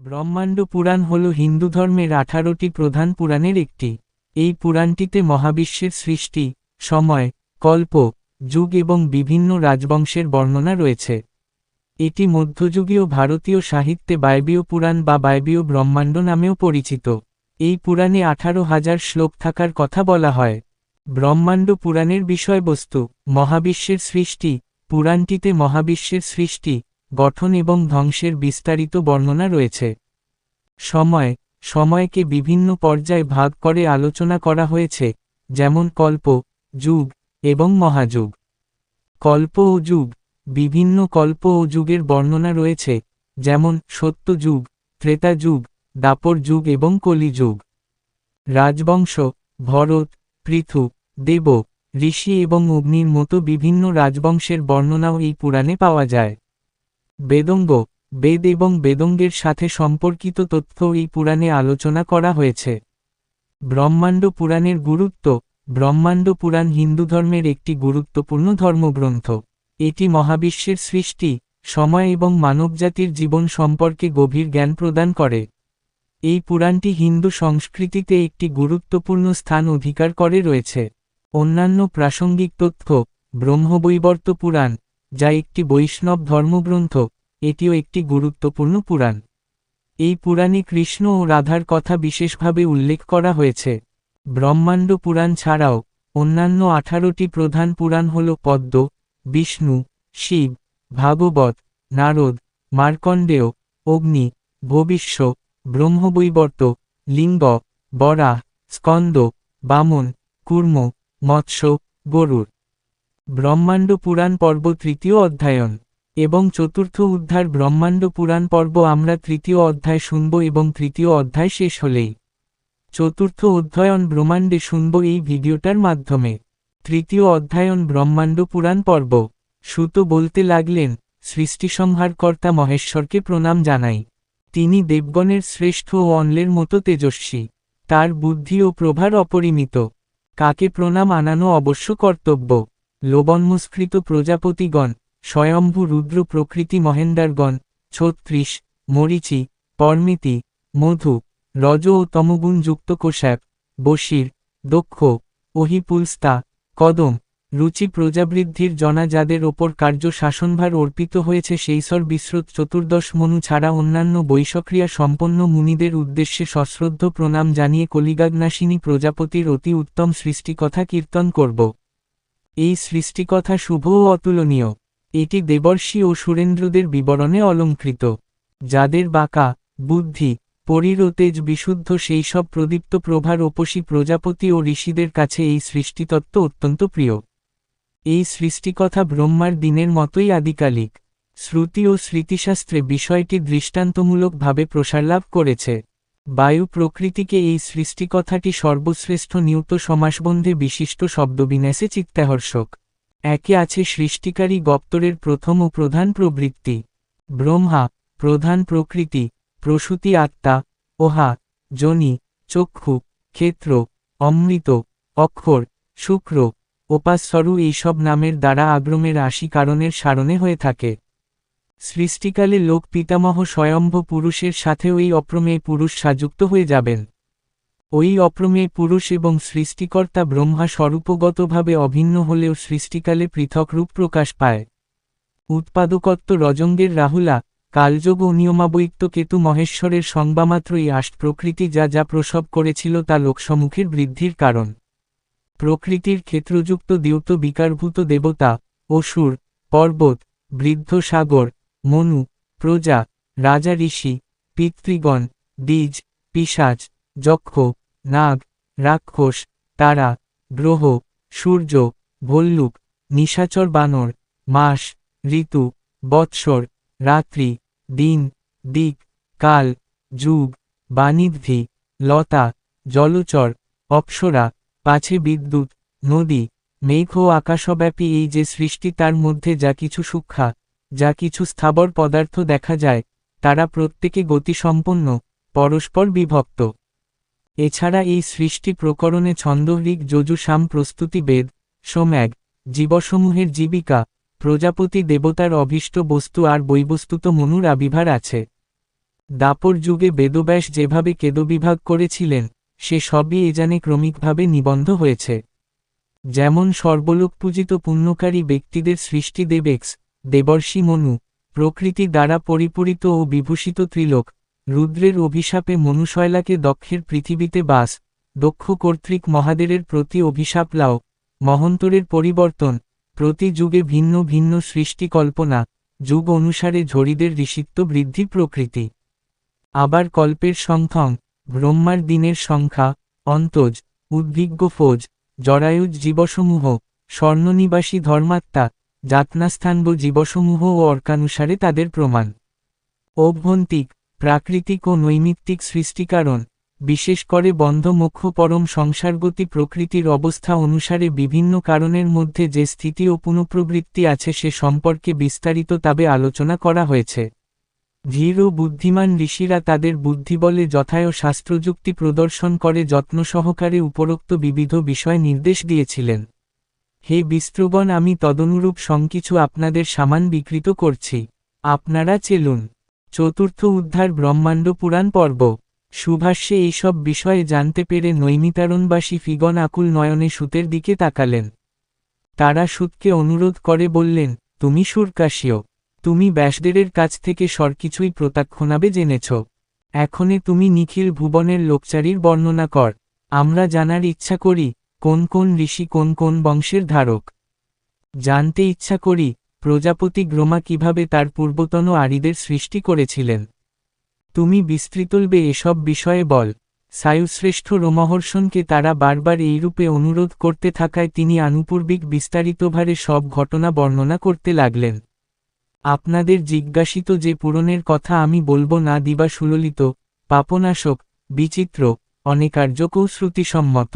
ব্রহ্মাণ্ড পুরাণ হল হিন্দু ধর্মের আঠারোটি প্রধান পুরাণের একটি। এই পুরাণটিতে মহাবিশ্বের সৃষ্টি, সময়, কল্প, যুগ এবং বিভিন্ন রাজবংশের বর্ণনা রয়েছে। এটি মধ্যযুগীয় ভারতীয় সাহিত্যে বায়বীয় পুরাণ বা বায়বীয় ব্রহ্মাণ্ড নামেও পরিচিত। এই পুরাণে আঠারো হাজার শ্লোক থাকার কথা বলা হয়। ব্রহ্মাণ্ড পুরাণের বিষয়বস্তু, মহাবিশ্বের সৃষ্টি, পুরাণটিতে মহাবিশ্বের সৃষ্টি গঠন এবং ধ্বংসের বিস্তারিত বর্ণনা রয়েছে। সময়, সময়কে বিভিন্ন পর্যায়ে ভাগ করে আলোচনা করা হয়েছে, যেমন কল্প, যুগ এবং মহাযুগ। কল্প ও যুগ, বিভিন্ন কল্প ও যুগের বর্ণনা রয়েছে, যেমন সত্য যুগ, ত্রেতা যুগ, দাপর যুগ এবং কলি যুগ। রাজবংশ, ভরত, পৃথু, দেব, ঋষি এবং অগ্নির মতো বিভিন্ন রাজবংশের বর্ণনাও এই পুরাণে পাওয়া যায়। বেদঙ্গ, বেদ এবং বেদঙ্গের সাথে সম্পর্কিত তথ্য এই পুরাণে আলোচনা করা হয়েছে। ব্রহ্মাণ্ড পুরাণের গুরুত্ব, ব্রহ্মাণ্ড পুরাণ হিন্দু ধর্মের একটি গুরুত্বপূর্ণ ধর্মগ্রন্থ। এটি মহাবিশ্বের সৃষ্টি, সময় এবং মানবজাতির জীবন সম্পর্কে গভীর জ্ঞান প্রদান করে। এই পুরাণটি হিন্দু সংস্কৃতিতে একটি গুরুত্বপূর্ণ স্থান অধিকার করে রয়েছে। অন্যান্য প্রাসঙ্গিক তথ্য, ব্রহ্মবৈবর্ত পুরাণ যা একটি বৈষ্ণব ধর্মগ্রন্থ, এটিও একটি গুরুত্বপূর্ণ পুরাণ। এই পুরাণে কৃষ্ণ ও রাধার কথা বিশেষভাবে উল্লেখ করা হয়েছে। ব্রহ্মাণ্ড পুরাণ ছাড়াও, অন্যান্য আঠারোটি প্রধান পুরাণ হল পদ্ম, বিষ্ণু, শিব, ভাগবত, নারদ, মার্কণ্ডেয়, অগ্নি, ভবিষ্য, ব্রহ্মবৈবর্ত, লিঙ্গ, বরা, স্কন্দ, বামন, কুর্ম, মৎস্য গরুর ব্রহ্মাণ্ড পুরাণ পর্ব তৃতীয় অধ্যায়ন এবং চতুর্থ উদ্ধার ব্রহ্মাণ্ড পুরাণ পর্ব আমরা তৃতীয় অধ্যায় শুনব এবং তৃতীয় অধ্যায় শেষ হলেই। চতুর্থ অধ্যয়ন ব্রহ্মাণ্ডে শুনব এই ভিডিওটার মাধ্যমে। তৃতীয় অধ্যায়ন ব্রহ্মাণ্ড পুরাণ পর্ব। সুত বলতে লাগলেন সৃষ্টিসংহারকর্তা মহেশ্বরকে প্রণাম জানাই। তিনি দেবগণের শ্রেষ্ঠ ও অন্লের মতো তেজস্বী। তার বুদ্ধি ও প্রভার অপরিমিত। কাকে প্রণাম আনানো অবশ্য কর্তব্য। লোবন্মস্কৃত প্রজাপতিগণ, স্বয়ম্ভু রুদ্র প্রকৃতি মহেন্দারগণ ছত্রিশ, মরিচি, পর্মিতি, মধু, রজ ও তমগুণযুক্ত কোশ্যাপ বশির, দক্ষ ওহিপুলস্তা কদম, রুচি প্রজাবৃদ্ধির জনা যাদের ওপর কার্য শাসনভার অর্পিত হয়েছে সেইসর বিস্রোত চতুর্দশ মনু ছাড়া অন্যান্য বৈশক্রিয়া সম্পন্ন মুনিদের উদ্দেশ্যে সশ্রদ্ধ প্রণাম জানিয়ে কলিগাগ্নাসিনী প্রজাপতির অতি উত্তম সৃষ্টিকথা কীর্তন করব। এই সৃষ্টিকথা শুভ ও অতুলনীয়। এটি দেবর্ষি ও সুরেন্দ্রদের বিবরণে অলঙ্কৃত। যাদের বাঁকা, বুদ্ধি, পরীর তেজ বিশুদ্ধ সেই সব প্রদীপ্ত প্রভার ওপসী প্রজাপতি ও ঋষিদের কাছে এই সৃষ্টিতত্ত্ব অত্যন্ত প্রিয়। এই সৃষ্টিকথা ব্রহ্মার দিনের মতোই আদিকালিক শ্রুতি ও স্মৃতিশাস্ত্রে বিষয়টি দৃষ্টান্তমূলকভাবে প্রসারলাভ করেছে। বায়ু প্রকৃতিকে এই সৃষ্টিকথাটি সর্বশ্রেষ্ঠ নিয়ত সমাসবন্ধে বিশিষ্ট শব্দবিন্যাসে চিত্তাহর্ষক। একে আছে সৃষ্টিকারী গপ্তরের প্রথম ও প্রধান প্রবৃত্তি। ব্রহ্মা, প্রধান প্রকৃতি, প্রসূতি আত্মা, ওহা, জনি, চক্ষু, ক্ষেত্র, অমৃত, অক্ষর, শুক্র ওপাস্বরু এইসব নামের দ্বারা আগ্রমের আশি কারণের সারণে হয়ে থাকে। সৃষ্টিকালে লোক পিতামহ স্বয়ম্ভ পুরুষের সাথেও এই অপ্রমেয় পুরুষ সাযুক্ত হয়ে যাবেন। ওই অপ্রমেয় পুরুষ এবং সৃষ্টিকর্তা ব্রহ্মা স্বরূপগতভাবে অভিন্ন হলেও সৃষ্টিকালে পৃথক রূপ প্রকাশ পায়। উৎপাদকত্ব রজঙ্গের রাহুলা, কালযোগ ও নিয়মাবৈক্ত কেতু মহেশ্বরের সংবামাত্রই আষ্ট প্রকৃতি যা যা প্রসব করেছিল তা লোকসমুখের বৃদ্ধির কারণ। প্রকৃতির ক্ষেত্রযুক্ত দ্যুত বিকারভূত দেবতা, অসুর, পর্বত, বৃদ্ধ সাগর মনু, প্রজা, রাজা ঋষি, পিতৃগণ দ্বিজ পিসাচ যক্ষ, নাগ, রাক্ষস, তারা, গ্রহ, সূর্য, ভল্লুক, নিশাচর বানর, মাস, ঋতু, বৎসর, রাত্রি, দিন, দিক, কাল, যুগ বাণিদ্ধি লতা, জলচর, অপ্সরা, পাছে বিদ্যুৎ, নদী, মেঘ ও আকাশব্যাপী এই যে সৃষ্টি তার মধ্যে যা কিছু সূক্ষা যা কিছু স্থাবর পদার্থ দেখা যায়, তারা প্রত্যেকে গতিসম্পন্ন, পরস্পর বিভক্ত। এছাড়া এই সৃষ্টি প্রকরণে ছন্দহৃক যজুসাম প্রস্তুতি বেদ সোম্যাগ জীবসমূহের জীবিকা, প্রজাপতি দেবতার অভীষ্ট বস্তু আর বৈবস্তুত মনুর আবির্ভার আছে। দাপর যুগে বেদব্যাস যেভাবে কেদবিভাগ করেছিলেন, সে সবই এজানে ক্রমিকভাবে নিবন্ধ হয়েছে। যেমন সর্বলোক পূজিত পুণ্যকারী ব্যক্তিদের সৃষ্টি দেবেক্স দেবর্ষি মনু, প্রকৃতি দ্বারা পরিপূরিত ও বিভূষিত ত্রিলোক, রুদ্রের অভিশাপে মনুশয়লাকে দক্ষের পৃথিবীতে বাস, দক্ষ কর্তৃক মহাদেরের প্রতি অভিশাপ লাও, মহন্তরের পরিবর্তন, প্রতি যুগে ভিন্ন ভিন্ন সৃষ্টি কল্পনা, যুগ অনুসারে ঝরিদের ঋষিত্ব বৃদ্ধি প্রকৃতি। আবার কল্পের সংখ্যং, ব্রহ্মার দিনের সংখ্যা, অন্তজ, উদ্ভিজ্ঞ ফোজ, জরায়ুজ জীবসমূহ, স্বর্ণনিবাসী ধর্মাত্মা যাতনাস্থানব জীবসমূহ ও অর্কানুসারে তাদের প্রমাণ। অভ্যন্তিক, প্রাকৃতিক ও নৈমিত্তিক সৃষ্টিকারণ, বিশেষ করে বন্ধ মুখ্য পরম সংসারগতি প্রকৃতির অবস্থা অনুসারে বিভিন্ন কারণের মধ্যে যে স্থিতি ও পুনঃপ্রবৃত্তি আছে সে সম্পর্কে বিস্তারিত তবে আলোচনা করা হয়েছে। ধীর ও বুদ্ধিমান ঋষিরা তাদের বুদ্ধিবলে যথায় শাস্ত্রযুক্তি প্রদর্শন করে যত্ন সহকারে উপরোক্ত বিবিধ বিষয় নির্দেশ দিয়েছিলেন। হে বিস্ত্রগণ আমি তদনুরূপ সংকিছু আপনাদের সামান বিকৃত করছি। আপনারা চেলুন। চতুর্থ উদ্ধার ব্রহ্মাণ্ড পুরাণ পর্ব। সুভাষ্যে এইসব বিষয়ে জানতে পেরে নৈমিতারণবাসী ফিগন আকুল নয়নে সুতের দিকে তাকালেন। তারা সুতকে অনুরোধ করে বললেন, তুমি সুরকাশীয়। তুমি ব্যাসদেরের কাছ থেকে সরকিছুই প্রতাক্ষণাবে জেনেছ। এখনে তুমি নিখিল ভুবনের লোকচারীর বর্ণনা কর। আমরা জানার ইচ্ছা করি কোন কোন ঋষি কোন কোন বংশের ধারক? জানতে ইচ্ছা করি, প্রজাপতি গ্রোমা কীভাবে তার পূর্বতন আরিদের সৃষ্টি করেছিলেন। তুমি বিস্তৃতলবে এসব বিষয়ে বল। সায়ুশ্রেষ্ঠ রোমহর্ষণকে তারা বারবার এইরূপে অনুরোধ করতে থাকায় তিনি আনুপূর্বিক বিস্তারিতভাবে সব ঘটনা বর্ণনা করতে লাগলেন। আপনাদের জিজ্ঞাসিত যে পূরণের কথা আমি বলব না দিবা সুললিত, পাপনাশক, বিচিত্র, অনেকার্যকও শ্রুতিসম্মত।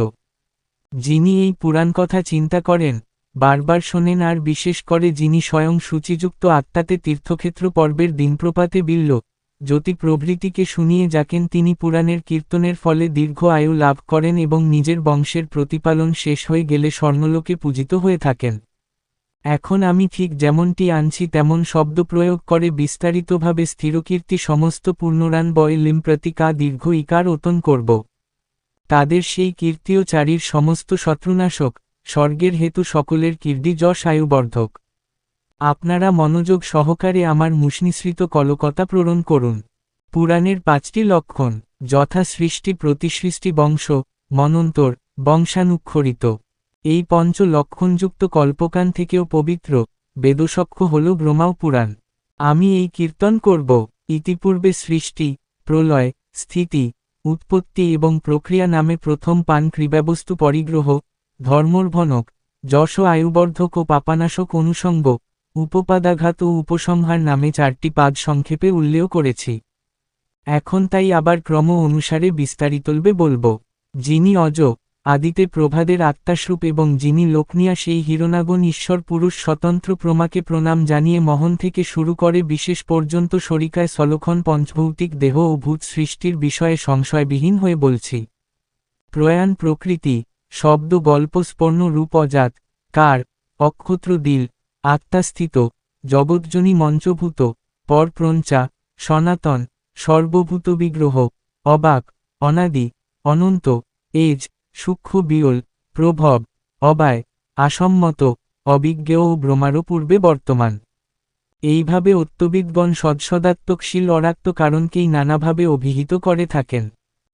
যিনি এই পুরাণ কথা চিন্তা করেন, বারবার শোনেন আর বিশেষ করে যিনি স্বয়ং সূচিযুক্ত আত্মাতে তীর্থক্ষেত্র পর্বের দিনপ্রপাতে বিল্ল জ্যোতি প্রভৃতিকে শুনিয়ে যাকেন তিনি পুরাণের কীর্তনের ফলে দীর্ঘ আয়ু লাভ করেন এবং নিজের বংশের প্রতিপালন শেষ হয়ে গেলে স্বর্ণলোকে পূজিত হয়ে থাকেন। এখন আমি ঠিক যেমনটি আনছি তেমন শব্দ প্রয়োগ করে বিস্তারিতভাবে স্থিরকীর্তি সমস্ত পূর্ণরান বয় লিম প্রতিকা দীর্ঘ ইকার ওতন করব। তাদের সেই কীর্তিও চারির সমস্ত শত্রুনাশক, স্বর্গের হেতু সকলের কীর্তি যশ আয়ুবর্ধক। আপনারা মনোযোগ সহকারে আমার মুষ্নিসৃত কলকতা প্রেরণ করুন। পুরাণের পাঁচটি লক্ষণ, যথা সৃষ্টি প্রতিসৃষ্টি বংশ, মনন্তর, বংশানুক্ষরিত। এই পঞ্চ লক্ষণযুক্ত কল্পকান থেকেও পবিত্র, বেদসক্ষ হল ব্রহ্মাও পুরাণ। আমি এই কীর্তন করব, ইতিপূর্বে সৃষ্টি, প্রলয়, স্থিতি উৎপত্তি এবং প্রক্রিয়া নামে প্রথম পান ক্রিয়াবস্তু পরিগ্রহ, ধর্মর্ভনক, যশ আয়ুবর্ধক ও পাপানাশক অনুষঙ্গ, উপপাদাঘাত ও উপসংহার নামে চারটি পাদ সংক্ষেপে উল্লেখ করেছি। এখন তাই আবার ক্রম অনুসারে বিস্তারিতলবে বলব। যিনি অজ আদিতে প্রভাদের আত্মাস্রূপ এবং যিনি লোকনিয়া সেই হিরণাগন ঈশ্বর পুরুষ স্বতন্ত্র প্রমাকে প্রণাম জানিয়ে মহন থেকে শুরু করে বিশেষ পর্যন্ত শরিকায় সলক্ষণ পঞ্চভৌতিক দেহ ও ভূত সৃষ্টির বিষয়ে সংশয়বিহীন হয়ে বলছি। প্রয়াণ প্রকৃতি, শব্দ গল্প স্পর্ণ রূপ অজাত, কার অক্ষত্র দিল, আত্মাস্থিত, জগৎজনী মঞ্চভূত পরপ্রঞ্চা সনাতন, সর্বভূত বিগ্রহ, অবাক, অনাদি, অনন্ত, এজ সূক্ষ্ম বিয়ল, প্রভব, অবায়, আসম্মত অবিজ্ঞ ও ব্রহ্মারও পূর্বে বর্তমান। এইভাবে অত্যবিদগণ সৎসদাত্মকশীল অরাত্ম কারণকেই নানাভাবে অভিহিত করে থাকেন।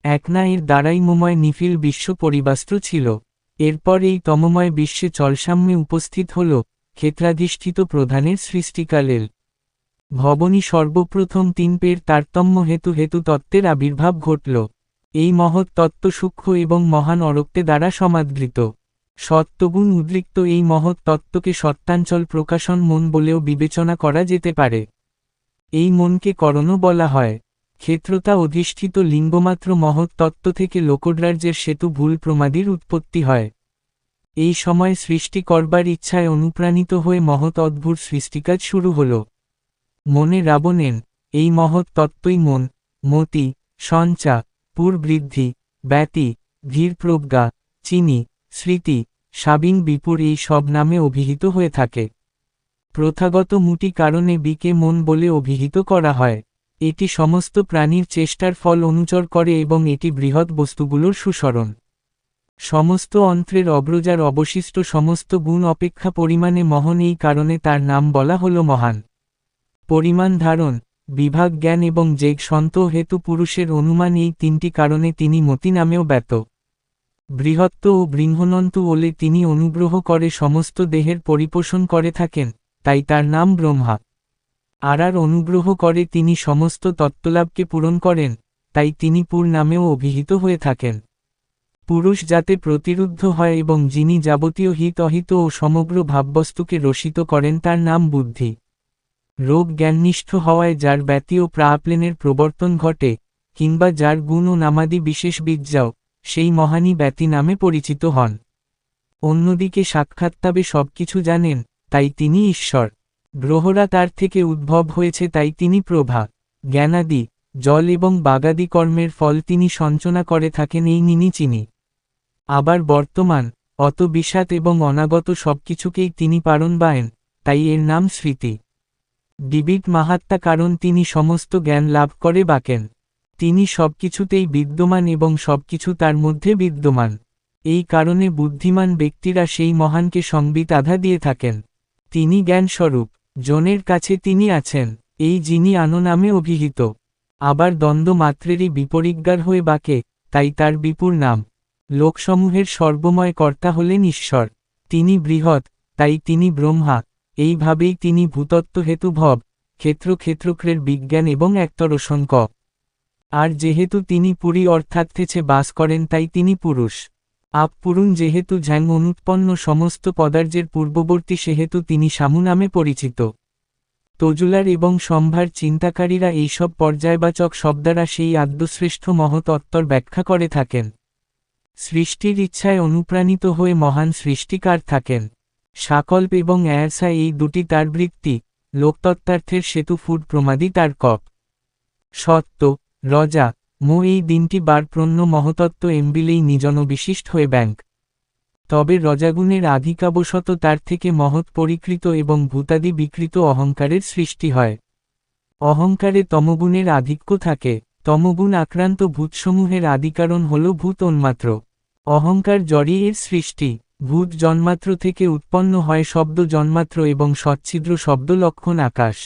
এক না এর দ্বারাই মোময় নিফিল বিশ্ব পরিবাস্ত্র ছিল। এরপর এই তমময় বিশ্বে চলসাম্যে উপস্থিত হল ক্ষেত্রাধিষ্ঠিত প্রধানের সৃষ্টিকালের। ভবনী সর্বপ্রথম তিন পের তারতম্য হেতু হেতু তত্ত্বের আবির্ভাব ঘটল। এই মহৎ তত্ত্ব সূক্ষ্ম এবং মহান অরক্তে দ্বারা সমাদৃত। সত্যগুণ উদ্রিক্ত এই মহৎ তত্ত্বকে সত্তাঞ্চল প্রকাশন মন বলেও বিবেচনা করা যেতে পারে। এই মনকে করণও বলা হয়। ক্ষেত্রতা অধিষ্ঠিত লিঙ্গমাত্র মহৎ তত্ত্ব থেকে লোকড্রার্যের সেতু ভুল প্রমাদির উৎপত্তি হয়। এই সময় সৃষ্টি করবার ইচ্ছায় অনুপ্রাণিত হয়ে মহৎ অদ্ভুত সৃষ্টিকাজ শুরু হল। মনে রাবণেন, এই মহৎ তত্ত্বই মন, মতি, সঞ্চা পুরবৃদ্ধি ব্যতি ধীর প্রজ্ঞা চিনি, স্মৃতি, সাবিং বিপুর এই সব নামে অভিহিত হয়ে থাকে। প্রথাগত মুটি কারণে বিকে মন বলে অভিহিত করা হয়। এটি সমস্ত প্রাণীর চেষ্টার ফল অনুচর করে এবং এটি বৃহৎ বস্তুগুলোর সুসরণ। সমস্ত অন্ত্রের অব্রজার অবশিষ্ট সমস্ত গুণ অপেক্ষা পরিমাণে মহন এই কারণে তার নাম বলা হল মহান। পরিমাণ ধারণ বিভাগ জ্ঞান এবং যেগ সন্ত হেতু পুরুষের অনুমান এই তিনটি কারণে তিনি মতি নামেও ব্যত বৃহত্ত ও বৃহনন্তু ওলে তিনি অনুগ্রহ করে সমস্ত দেহের পরিপোষণ করে থাকেন, তাই তার নাম ব্রহ্মা। আরার অনুগ্রহ করে তিনি সমস্ত তত্ত্বলাভকে পূরণ করেন, তাই তিনি পুর নামেও অভিহিত হয়ে থাকেন। পুরুষ যাতে প্রতিরুদ্ধ হয় এবং যিনি যাবতীয় হিত অহিত ও সমগ্র ভাববস্তুকে রসিত করেন তার নাম বুদ্ধি। রোগ জ্ঞাননিষ্ঠ হওয়ায় যার ব্যতি ও প্রাপ্লেনের প্রবর্তন ঘটে, কিংবা যার গুণ ও নামাদি বিশেষ বিজ্ঞাও সেই মহানী ব্যতি নামে পরিচিত হন। অন্যদিকে সাক্ষাৎতাবে সবকিছু জানেন, তাই তিনি ঈশ্বর। গ্রহরা তার থেকে উদ্ভব হয়েছে, তাই তিনি প্রভা। জ্ঞানাদি, জল এবং বাগাদি কর্মের ফল তিনি সঞ্চনা করে থাকেন, এই নিনি চিনি। আবার বর্তমান, অত বিষাদ এবং অনাগত সবকিছুকেই তিনি পারণ বায়েন, তাই এর নাম স্মৃতি। বিবিট মাহাত্মা কারণ তিনি সমস্ত জ্ঞান লাভ করে বাকেন। তিনি সবকিছুতেই বিদ্যমান এবং সবকিছু তার মধ্যে বিদ্যমান। এই কারণে বুদ্ধিমান ব্যক্তিরা সেই মহানকে সংবিত আধা দিয়ে থাকেন। তিনি জ্ঞানস্বরূপ, জনের কাছে তিনি আছেন, এই যিনি আনো নামে অভিহিত। আবার দ্বন্দ্ব মাত্রেরই বিপরিজ্ঞার হয়ে বাকে, তাই তার বিপুর নাম। লোকসমূহের সর্বময় কর্তা হলেন ঈশ্বর। তিনি বৃহৎ, তাই তিনি ব্রহ্মা। এইভাবেই তিনি ভূতত্ত্ব হেতু ভব, ক্ষেত্র ক্ষেত্রক্রের বিজ্ঞান এবং একতরসঙ্ক আর যেহেতু তিনি পুরী অর্থাৎ থেছে বাস করেন তাই তিনি পুরুষ। আপ পুরুন যেহেতু ঝ্যাং অনুৎপন্ন সমস্ত পদার্থের পূর্ববর্তী সেহেতু তিনি সামু নামে পরিচিত। তজুলার এবং সম্ভার চিন্তাকারীরা এইসব পর্যায়বাচক শব্দারা সেই আদ্যশ্রেষ্ঠ মহতত্ত্বর ব্যাখ্যা করে থাকেন। সৃষ্টির ইচ্ছায় অনুপ্রাণিত হয়ে মহান সৃষ্টিকার থাকেন। সাকল্প এবং অ্যারসা এই দুটি তার বৃত্তি লোকতত্ত্বার্থের সেতু ফুড প্রমাদি তার কপ সত্য, রজা, মো এই দিনটি বারপ্রণ্য মহতত্ত্ব এমবিলেই নিজন বিশিষ্ট হয়ে ব্যাংক। তবে রজাগুণের আধিকাবশত তার থেকে মহৎ পরিকৃত এবং ভূতাদি বিকৃত অহংকারের সৃষ্টি হয়। অহংকারে তমগুণের আধিক্য থাকে। তমগুণ আক্রান্ত ভূতসমূহের আদিকারণ হল ভূত অহংকার জড়ি এর সৃষ্টি। ভূত জন্মাত্র থেকে উৎপন্ন হয় শব্দ জন্মাত্র এবং সচ্ছিদ্র শব্দ লক্ষণ আকাশ।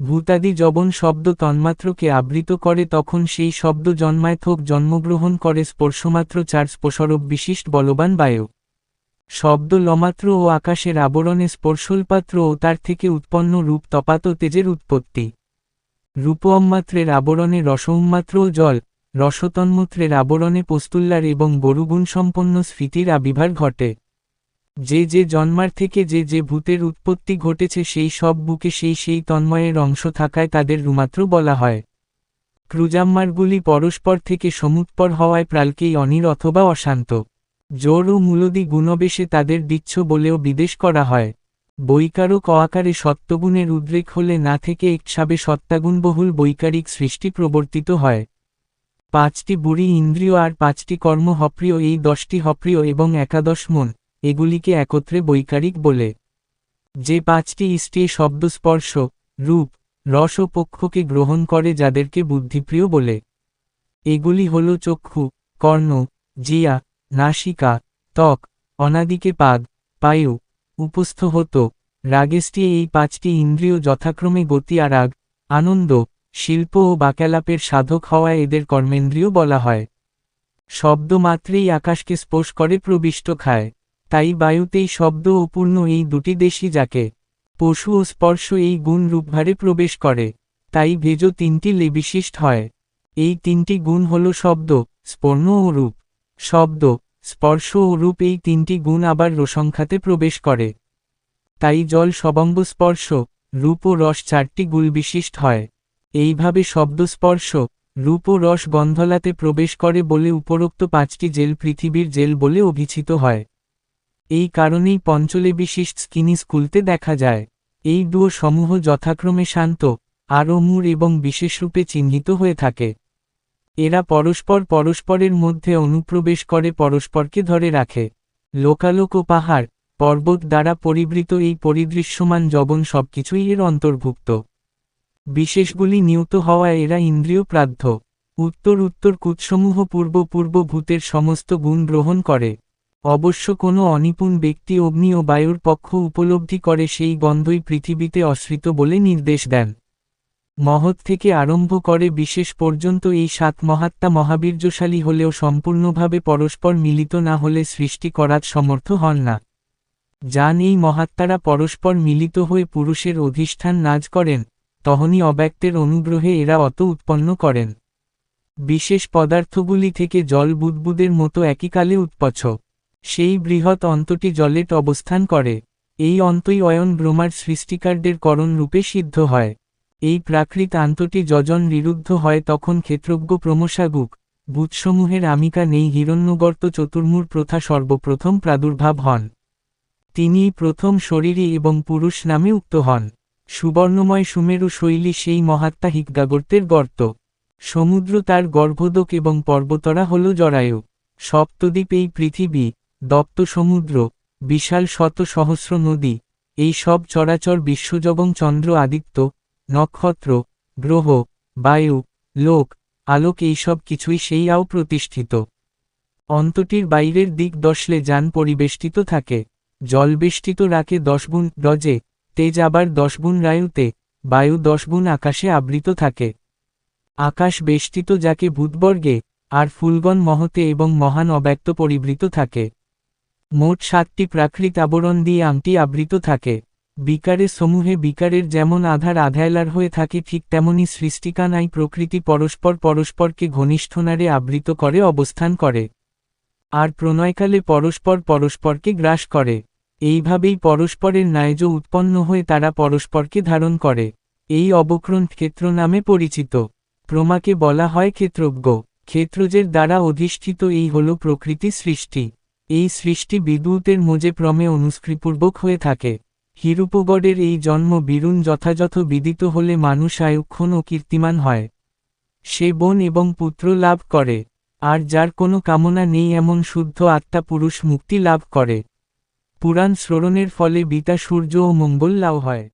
ভূতাদি যবন শব্দ তন্মাত্রকে আবৃত করে তখন সেই শব্দ জন্মায় থোক জন্মগ্রহণ করে স্পর্শমাত্র চার স্পর্শরূপ বিশিষ্ট বলবান বায়ু। শব্দ লমাত্র ও আকাশের আবরণে স্পর্শলপাত্র ও তার থেকে উৎপন্ন রূপ তপাত তেজের উৎপত্তি। রূপ অম্মাত্রের আবরণে রসউম্মাত্র ও জল। রসতন্মূত্রের আবরণে পস্তুল্লার এবং গরুগুণ সম্পন্ন স্ফীতির আবির্ভার ঘটে। যে যে জন্মার থেকে যে যে ভূতের উৎপত্তি ঘটেছে সেই সব বুকে সেই সেই তন্ময়ের অংশ থাকায় তাদের রুমাত্র বলা হয়। ক্রুজাম্মারগুলি পরস্পর থেকে সমুৎপর হওয়ায় প্রালকেই অনির অথবা অশান্ত। জোর ও মূলদি গুণবেশে তাদের দিচ্ছ বলেও বিদেশ করা হয়। বৈকারক অআকারে সত্যগুণের উদ্রেক হলে না থেকে একসাবে সত্তাগুণবহুল বৈকারিক সৃষ্টি প্রবর্তিত হয়। পাঁচটি বুড়ি ইন্দ্রিয় আর পাঁচটি কর্ম হপ্রিয়, এই দশটি হপ্রিয় এবং একাদশ মন, এগুলিকে একত্রে বৈকারিক বলে। যে পাঁচটি ইষ্টিয়ে শব্দস্পর্শ, রূপ, রস ও পক্ষকে গ্রহণ করে যাদেরকে বুদ্ধিপ্রিয় বলে। এগুলি হল চক্ষু, কর্ণ, জিয়া, নাসিকা, ত্বক, অনাদিকে পাদ, পায়ু উপস্থ হতো রাগেষ্টি এই পাঁচটি ইন্দ্রিয় যথাক্রমে গতি আর আনন্দ শিল্প ও বাক্যালাপের সাধক হওয়ায় এদের কর্মেন্দ্রীয় বলা হয়। শব্দ মাত্রেই আকাশকে স্পর্শ করে প্রবিষ্ট খায়, তাই বায়ুতেই শব্দ ও পূর্ণ এই দুটি দেশই যাকে। পশু ও স্পর্শ এই গুণ রূপভারে প্রবেশ করে, তাই ভেজ তিনটি লেবিশিষ্ট হয়। এই তিনটি গুণ হল শব্দ, স্পর্ণ ও রূপ। শব্দ, স্পর্শ ও রূপ এই তিনটি গুণ আবার রসংখ্যাতে প্রবেশ করে। তাই জল সবঙ্গ স্পর্শ, রূপ ও রস চারটি গুল বিশিষ্ট হয়। এইভাবে শব্দস্পর্শ, রূপ ও রস গন্ধলাতে প্রবেশ করে বলে উপরোক্ত পাঁচটি জেল পৃথিবীর জেল বলে অভিচিত হয়। এই কারণেই পঞ্চলে বিশিষ্ট স্কিনি স্কুলতে দেখা যায়। এই দুও সমূহ যথাক্রমে শান্ত আরমূর এবং বিশেষরূপে চিহ্নিত হয়ে থাকে। এরা পরস্পর পরস্পরের মধ্যে অনুপ্রবেশ করে পরস্পরকে ধরে রাখে। লোকালোক ও পাহাড়, পর্বত দ্বারা পরিবৃত এই পরিদৃশ্যমান জবন সবকিছুই এর অন্তর্ভুক্ত। বিশেষগুলি নিয়ত হওয়ায় এরা ইন্দ্রিয় প্রাধ্য। উত্তর উত্তর কুৎসমূহ পূর্ব পূর্ব ভূতের সমস্ত গুণ গ্রহণ করে। অবশ্য কোনো অনিপুণ ব্যক্তি অগ্নি ও বায়ুর পক্ষ উপলব্ধি করে সেই গন্ধই পৃথিবীতে অশ্রিত বলে নির্দেশ দেন। মহৎ থেকে আরম্ভ করে বিশেষ পর্যন্ত এই সাত মহাত্মা মহাবীর্যশালী হলেও সম্পূর্ণভাবে পরস্পর মিলিত না হলে সৃষ্টি করার সমর্থ হন না। যান এই মহাত্মারা পরস্পর মিলিত হয়ে পুরুষের অধিষ্ঠান নাজ করেন। তখনই অব্যক্তের অনুগ্রহে এরা অত উৎপন্ন করেন। বিশেষ পদার্থগুলি থেকে জল বুদবুদের মতো একইকালে উৎপছ সেই বৃহৎ অন্তটি জলেট অবস্থান করে। এই অন্তই অয়ন ব্রহ্মার সৃষ্টিকারদের করণ রূপে সিদ্ধ হয়। এই প্রাকৃত আন্তটি যজন নিরুদ্ধ হয় তখন ক্ষেত্রজ্ঞ প্রমশাগুক বুধসমূহের আমিকা নেই, হিরণ্যগর্ত চতুর্মূর প্রথা সর্বপ্রথম প্রাদুর্ভাব হন। তিনিই প্রথম শরীরী এবং পুরুষ নামে উক্ত হন। সুবর্ণময় সুমেরু শৈলী সেই মহাত্মা হিকগাগর্তের গর্ত। সমুদ্র তার গর্ভদক এবং পর্বতরা হল জরায়ু। সপ্তদ্বীপ এই পৃথিবী, দপ্ত সমুদ্র, বিশাল শত সহস্র নদী, এই সব চরাচর বিশ্বজবং চন্দ্র আদিত্য, নক্ষত্র, গ্রহ, বায়ু, লোক, আলোক এইসব কিছুই সেই আও প্রতিষ্ঠিত। অন্তটির বাইরের দিক দশলে যান পরিবেষ্টিত থাকে। জলবেষ্টিত রাকে দশগুণ রজে তেজ আবার দশগুণ রায়ুতে, বায়ু দশগুণ আকাশে আবৃত থাকে। আকাশ বেষ্টিত যাকে ভূতবর্গে আর ফুলগণ মহতে এবং মহান অব্যক্ত পরিবৃত থাকে। মোট সাতটি প্রাকৃত আবরণ দিয়ে আংটি আবৃত থাকে। বিকারের সমূহে বিকারের যেমন আধার আধায়লার হয়ে থাকে, ঠিক তেমনি সৃষ্টিকানাই প্রকৃতি পরস্পর পরস্পরকে ঘনিষ্ঠনারে আবৃত করে, অবস্থান করে। আর প্রণয়কালে পরস্পর পরস্পরকে গ্রাস করে। এইভাবেই পরস্পরের ন্যায়জ উৎপন্ন হয়ে তারা পরস্পরকে ধারণ করে। এই অবক্রণ ক্ষেত্র নামে পরিচিত। প্রমাকে বলা হয় ক্ষেত্রজ্ঞ। ক্ষেত্রজের দ্বারা অধিষ্ঠিত এই হল প্রকৃতি সৃষ্টি। এই সৃষ্টি বিদ্যুতের মোজে প্রমে অনুস্কৃপূর্বক হয়ে থাকে। হিরুপগড়ের এই জন্ম বীরুণ যথাযথ বিদিত হলে মানুষ আয়ুক্ষণ ও কীর্তিমান হয়। সে বোন এবং পুত্র লাভ করে। আর যার কোনো কামনা নেই এমন শুদ্ধ আত্মা পুরুষ মুক্তি লাভ করে। পুরাণ শ্ররণের ফলে বিতা সূর্য ও মঙ্গল লাভ হয়।